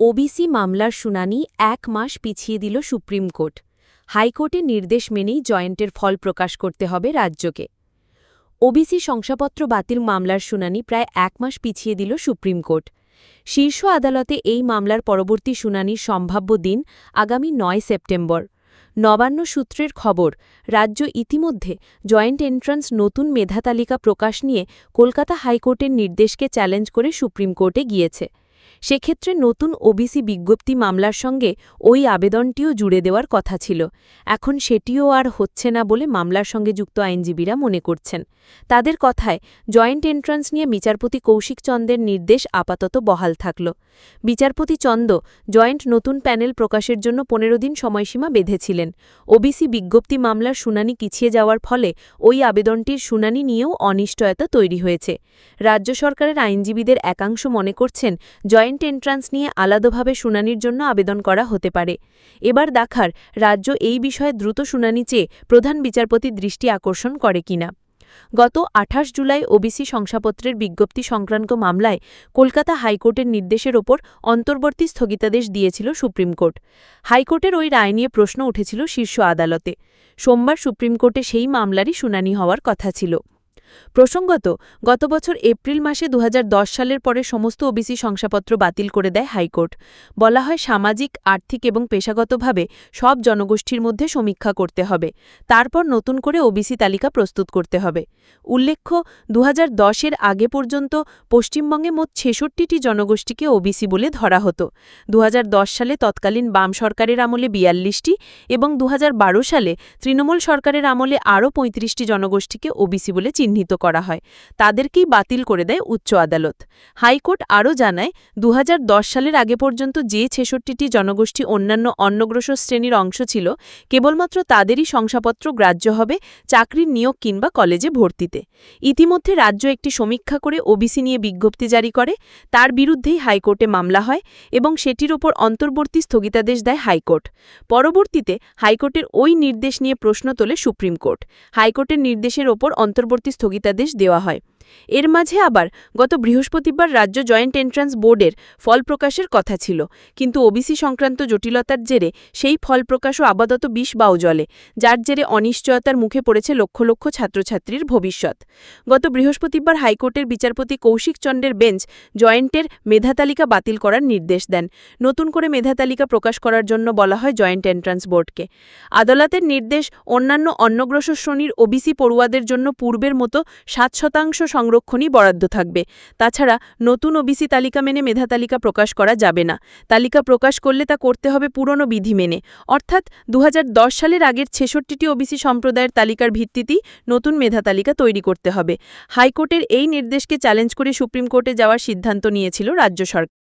OBC মামলার শুনানি এক মাস পিছিয়ে দিল সুপ্রিম কোর্ট। হাইকোর্টের নির্দেশ মেনেই জয়েন্টের ফল প্রকাশ করতে হবে রাজ্যকে। ওবিসি শংসাপত্র বাতিল মামলার শুনানি প্রায় এক মাস পিছিয়ে দিল সুপ্রিম কোর্ট। শীর্ষ আদালতে এই মামলার পরবর্তী শুনানির সম্ভাব্য দিন আগামী নয় সেপ্টেম্বর। নবান্ন সূত্রের খবর, রাজ্য ইতিমধ্যে জয়েন্ট এন্ট্রান্স নতুন মেধা তালিকা প্রকাশ নিয়ে কলকাতা হাইকোর্টের নির্দেশকে চ্যালেঞ্জ করে সুপ্রিম কোর্টে গিয়েছে। সেক্ষেত্রে নতুন ওবিসি বিজ্ঞপ্তি মামলার সঙ্গে ওই আবেদনটিও জুড়ে দেওয়ার কথা ছিল। এখন সেটিও আর হচ্ছে না বলে মামলার সঙ্গে যুক্ত আইনজীবীরা মনে করছেন। তাদের কথায়, জয়েন্ট এন্ট্রান্স নিয়ে বিচারপতি কৌশিক চন্দের নির্দেশ আপাতত বহাল থাকল। বিচারপতি চন্দ জয়েন্ট নতুন প্যানেল প্রকাশের জন্য পনেরো দিন সময়সীমা বেঁধেছিলেন। ওবিসি বিজ্ঞপ্তি মামলার শুনানি পিছিয়ে যাওয়ার ফলে ওই আবেদনটির শুনানি নিয়েও অনিশ্চয়তা তৈরি হয়েছে। রাজ্য সরকারের আইনজীবীদের একাংশ মনে করছেন, জয়েন্ট এন্ট্রান্স নিয়ে আলাদাভাবে শুনানির জন্য আবেদন করা হতে পারে। এবার দেখার রাজ্য এই বিষয়ে দ্রুত শুনানি চেয়ে প্রধান বিচারপতি দৃষ্টি আকর্ষণ করে কিনা। গত আঠাশ জুলাই ওবিসি শংসাপত্রের বিজ্ঞপ্তি সংক্রান্ত মামলায় কলকাতা হাইকোর্টের নির্দেশের ওপর অন্তর্বর্তী স্থগিতাদেশ দিয়েছিল সুপ্রিম কোর্ট। হাইকোর্টের ওই রায় নিয়ে প্রশ্ন উঠেছিল শীর্ষ আদালতে। সোমবার সুপ্রিম কোর্টে সেই মামলারই শুনানি হওয়ার কথা ছিল। প্রসঙ্গত, গত বছর এপ্রিল মাসে দু হাজার দশ সালের পরে সমস্ত ওবিসি শংসাপত্র বাতিল করে দেয় হাইকোর্ট। বলা হয় সামাজিক, আর্থিক এবং পেশাগতভাবে সব জনগোষ্ঠীর মধ্যে সমীক্ষা করতে হবে। তারপর নতুন করে ওবিসি তালিকা প্রস্তুত করতে হবে। উল্লেখ্য দু এর আগে পর্যন্ত পশ্চিমবঙ্গে মোট ছেষট্টিটি জনগোষ্ঠীকে ওবিসি বলে ধরা হতো। দু হাজার দশ সালে তৎকালীন বাম সরকারের আমলে বিয়াল্লিশটি এবং দু হাজার বারো সালে তৃণমূল সরকারের আমলে আরও পঁয়ত্রিশটি জনগোষ্ঠীকে ওবিসি বলে চিহ্নিত করা হয়। তাদেরকেই বাতিল করে দেয় উচ্চ আদালত। হাইকোর্ট আরও জানায় দু সালের আগে পর্যন্ত যে ছেষট্টিটি জনগোষ্ঠী অন্যান্য অন্নগ্রসর শ্রেণির অংশ ছিল, কেবলমাত্র তাদেরই শংসাপত্র গ্রাহ্য হবে চাকরির নিয়োগ কিংবা কলেজে ভর্তিতে। ইতিমধ্যে রাজ্য একটি সমীক্ষা করে ওবিসি নিয়ে বিজ্ঞপ্তি জারি করে, তার বিরুদ্ধেই হাইকোর্টে মামলা হয় এবং সেটির ওপর অন্তর্বর্তী স্থগিতাদেশ দেয় হাইকোর্ট। পরবর্তীতে হাইকোর্টের ওই নির্দেশ নিয়ে প্রশ্ন তোলে সুপ্রিম কোর্ট। হাইকোর্টের নির্দেশের ওপর অন্তর্বর্তী স্থগিতাদেশ দেওয়া হয়। এর মাঝে আবার গত বৃহস্পতিবার রাজ্য জয়েন্ট এন্ট্রান্স বোর্ডের ফল প্রকাশের কথা ছিল। কিন্তু ওবিসি সংক্রান্ত জটিলতার জেরে সেই ফল প্রকাশও আপাতত বিষ বাউ জলে, যার জেরে অনিশ্চয়তার মুখে পড়েছে লক্ষ লক্ষ ছাত্রছাত্রীর ভবিষ্যৎ। গত বৃহস্পতিবার হাইকোর্টের বিচারপতি কৌশিক চন্দ্রের বেঞ্চ জয়েন্টের মেধাতালিকা বাতিল করার নির্দেশ দেন। নতুন করে মেধাতালিকা প্রকাশ করার জন্য বলা হয় জয়েন্ট এন্ট্রান্স বোর্ডকে। আদালতের নির্দেশ অন্যান্য অন্নগ্রসর শ্রেণির ওবিসি পড়ুয়াদের জন্য পূর্বের মতো সাত শতাংশ সংরক্ষণই বরাদ্দ থাকবে। তাছাড়া নতুন ওবিসি তালিকা মেনে মেধা তালিকা প্রকাশ করা যাবে না। তালিকা প্রকাশ করলে তা করতে হবে পুরনো বিধি মেনে। অর্থাৎ দু হাজার দশ সালের আগের ছেষট্টিটি ওবিসি সম্প্রদায়ের তালিকার ভিত্তিতেই নতুন মেধা তালিকা তৈরি করতে হবে। হাইকোর্টের এই নির্দেশকে চ্যালেঞ্জ করে সুপ্রিম কোর্টে যাওয়ার সিদ্ধান্ত নিয়েছিল রাজ্য সরকার।